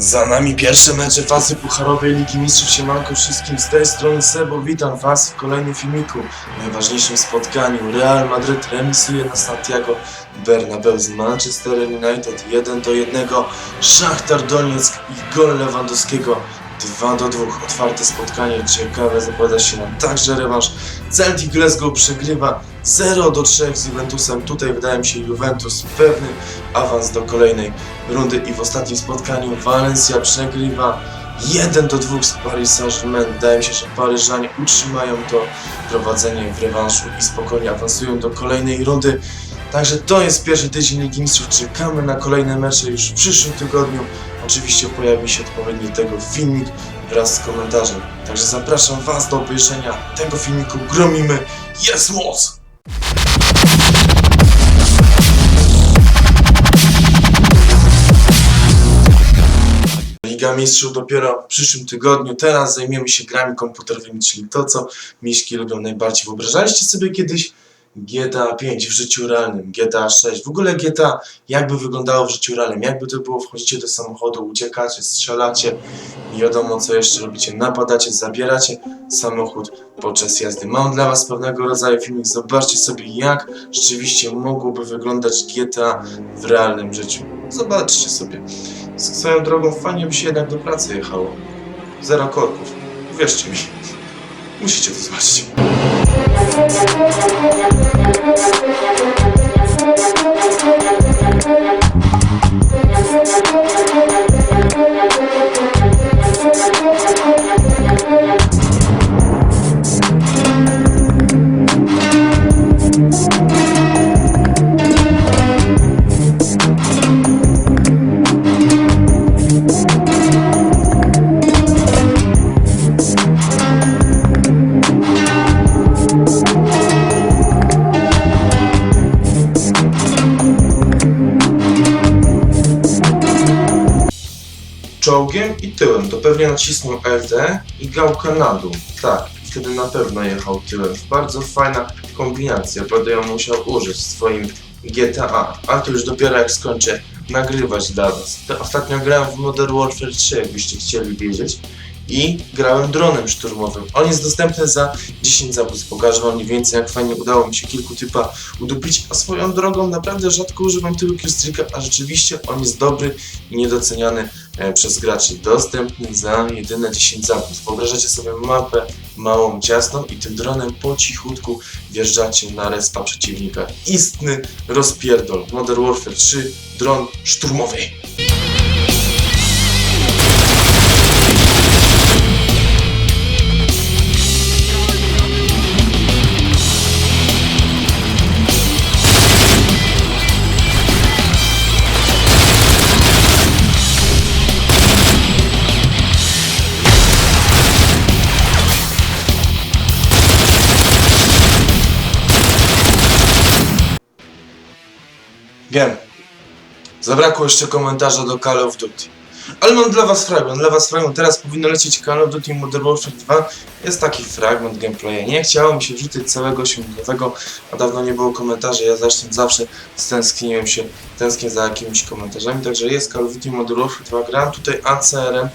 Za nami pierwsze mecze fazy pucharowej Ligi Mistrzów Siemanko wszystkim. Z tej strony Sebo, witam was w kolejnym filmiku. Najważniejszym spotkaniu Real Madryt remisuje na Santiago Bernabeu z Manchesterem United. 1 do 1 Szachtar Donieck i gol Lewandowskiego 2 do 2 otwarte spotkanie, ciekawe zapowiada się nam także rewanż Celtic Glasgow przegrywa 0 do 3 z Juventusem, tutaj wydaje mi się Juventus pewny awans do kolejnej rundy i w ostatnim spotkaniu Valencia przegrywa 1 do 2 z Paris Saint-Germain. Wydaje mi się, że Paryżanie utrzymają to prowadzenie w rewanszu i spokojnie awansują do kolejnej rundy. Także to jest pierwszy tydzień Ligi Mistrzów. Czekamy na kolejne mecze już w przyszłym tygodniu. Oczywiście pojawi się odpowiedni tego filmik wraz z komentarzem. Także zapraszam Was do obejrzenia tego filmiku. Gromimy Jest Moc! Liga Mistrzów dopiero w przyszłym tygodniu. Teraz zajmiemy się grami komputerowymi, czyli to, co miśki lubią najbardziej. Wyobrażaliście sobie kiedyś GTA 5 w życiu realnym, GTA 6, w ogóle GTA, jakby wyglądało w życiu realnym, jakby to było, wchodzicie do samochodu, uciekacie, strzelacie, nie wiadomo co jeszcze robicie, napadacie, zabieracie samochód podczas jazdy. Mam dla Was pewnego rodzaju filmik, zobaczcie sobie jak rzeczywiście mogłoby wyglądać GTA w realnym życiu. Zobaczcie sobie. Swoją drogą fajnie by się jednak do pracy jechało. Zero korków. Uwierzcie mi. Musicie to zobaczyć. Czołgiem i tyłem to pewnie nacisnął LD i gałkę na dół. Tak, wtedy na pewno jechał tyłem. Bardzo fajna kombinacja, będę ją musiał użyć w swoim GTA, a to już dopiero jak skończę nagrywać dla Was. Ostatnio grałem w Modern Warfare 3, jakbyście chcieli wiedzieć. I grałem dronem szturmowym. On jest dostępny za 10 zabójstw. Pokażę Wam mniej więcej, jak fajnie udało mi się kilku typa udupić. A swoją drogą naprawdę rzadko używam tylu killstreaka, a rzeczywiście on jest dobry i niedoceniany przez graczy. Dostępny za jedyne 10 zabójstw. Wyobrażacie sobie mapę małą, ciasną i tym dronem po cichutku wjeżdżacie na respa przeciwnika. Istny rozpierdol. Modern Warfare 3, dron szturmowy. Wiem. Zabrakło jeszcze komentarza do Call of Duty. Ale mam dla was fragment, dla was fragment. Teraz powinno lecieć Call of Duty Modern Warfare 2. Jest taki fragment gameplaya. Nie chciało mi się wrzucić całego osiągniętego, a dawno nie było komentarzy. Ja zresztą zawsze stęskniłem się, tęsknię za jakimiś komentarzami. Także jest Call of Duty Modern Warfare 2. Grałem tutaj ACR-em.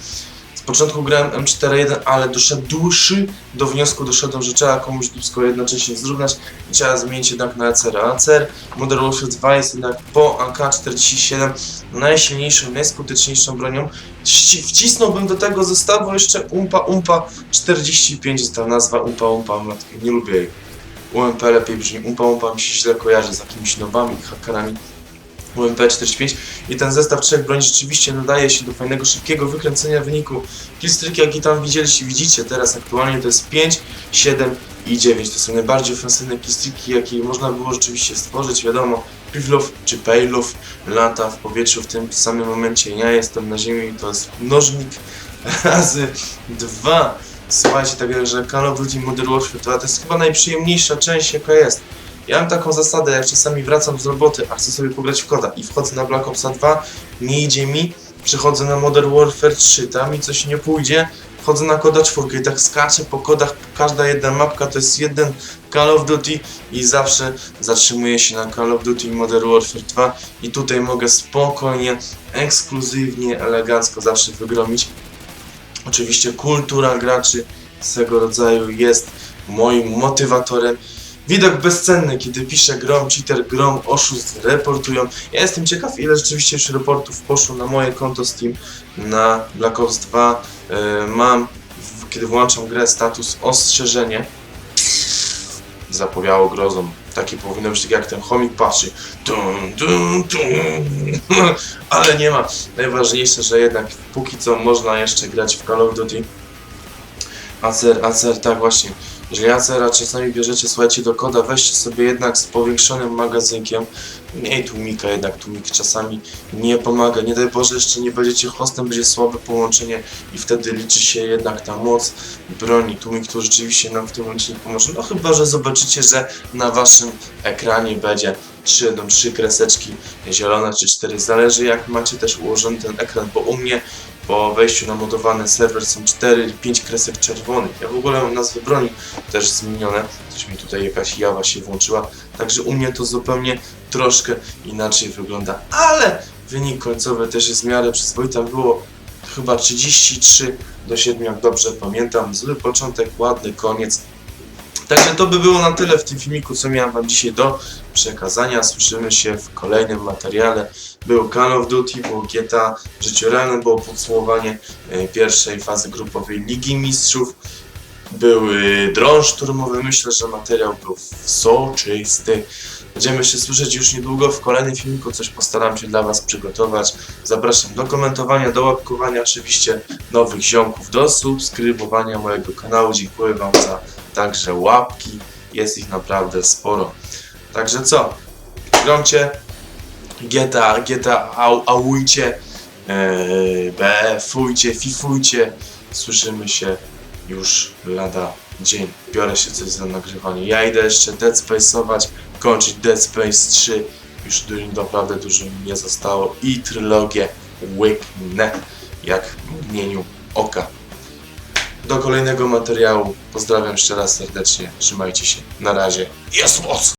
Początku grałem M41, ale doszedłszy do wniosku doszedłem, że trzeba komuś dupsko jednocześnie zrównać i trzeba zmienić jednak na ACR. ACR Modern Warfare 2 jest jednak po AK-47 najsilniejszą, najskuteczniejszą bronią. Wci- Wcisnąłbym do tego zestawu jeszcze Umpa Umpa 45, jest ta nazwa Umpa Umpa, nie lubię jej. UMP lepiej brzmi, Umpa Umpa mi się źle kojarzy z jakimiś nowami hakerami. UMP 45 i ten zestaw trzech broni rzeczywiście nadaje się do fajnego, szybkiego wykręcenia wyniku. Killstreak jaki tam widzieliście, widzicie teraz aktualnie to jest 5, 7 i 9. To są najbardziej ofensywne killstreaki jakie można było rzeczywiście stworzyć, wiadomo. Pivlov czy Pejlov lata w powietrzu w tym samym momencie. Ja jestem na ziemi i to jest mnożnik razy dwa. Słuchajcie, tak jak że Call of Duty Modern Warfare 2 to jest chyba najprzyjemniejsza część jaka jest. Ja mam taką zasadę, jak czasami wracam z roboty, a chcę sobie pograć w koda i wchodzę na Black Opsa 2, nie idzie mi, przechodzę na Modern Warfare 3, tam mi coś nie pójdzie, wchodzę na koda czwórkę i tak skaczę po kodach, każda jedna mapka to jest jeden Call of Duty i zawsze zatrzymuję się na Call of Duty Modern Warfare 2 i tutaj mogę spokojnie, ekskluzywnie, elegancko zawsze wygromić. Oczywiście kultura graczy swego rodzaju jest moim motywatorem. Widok bezcenny, kiedy piszę grom, cheater, grom, oszust, reportują. Ja jestem ciekaw, ile rzeczywiście już reportów poszło na moje konto Steam na Black Ops 2. Yy, mam, kiedy włączam grę, status ostrzeżenie. Zapowiało grozą. Taki powinno być tak jak ten chomik patrzy. Tum, tum, tum. Ale nie ma. Najważniejsze, że jednak póki co można jeszcze grać w Call of Duty. Acer, Acer, tak właśnie. Jeżeli Acera czasami bierzecie, słuchajcie, do koda, weźcie sobie jednak z powiększonym magazynkiem. Mniej tłumika, jednak tłumik czasami nie pomaga. Nie daj Boże, jeszcze nie będziecie hostem, będzie słabe połączenie i wtedy liczy się jednak ta moc broni. Tłumik to rzeczywiście nam w tym momencie nie pomoże. No chyba, że zobaczycie, że na waszym ekranie będzie 3, no, 3 kreseczki zielone czy 4. Zależy jak macie też ułożony ten ekran, bo u mnie po wejściu na modowany serwer są 4-5 kresek czerwonych. Ja w ogóle mam nazwy broni też zmienione. Coś mi tutaj jakaś jawa się włączyła. Także u mnie to zupełnie troszkę inaczej wygląda. Ale wynik końcowy też jest w miarę przyzwoity. Było chyba 33 do 7, jak dobrze pamiętam. Zły początek, ładny koniec. Także to by było na tyle w tym filmiku, co miałem Wam dzisiaj do przekazania. Słyszymy się w kolejnym materiale. Był Call of Duty, było GTA, w było podsumowanie e, pierwszej fazy grupowej Ligi Mistrzów. Był e, dron szturmowy, myślę, że materiał był soczysty. Będziemy się słyszeć już niedługo w kolejnym filmiku, coś postaram się dla Was przygotować. Zapraszam do komentowania, do łapkowania oczywiście nowych ziomków, do subskrybowania mojego kanału. Dziękuję Wam za także łapki, jest ich naprawdę sporo. Także co? Gromcie, GTA, GTA, au, aujcie, yy, BF-ujcie, fifujcie. Słyszymy się już lada dzień. Biorę się coś za nagrywanie. Ja idę jeszcze Dead Space'ować, kończyć Dead Space 3. Już du- naprawdę dużo mi nie zostało. I trylogię łyknę, jak w mgnieniu oka. Do kolejnego materiału. Pozdrawiam jeszcze raz serdecznie. Trzymajcie się. Na razie. Jest moc!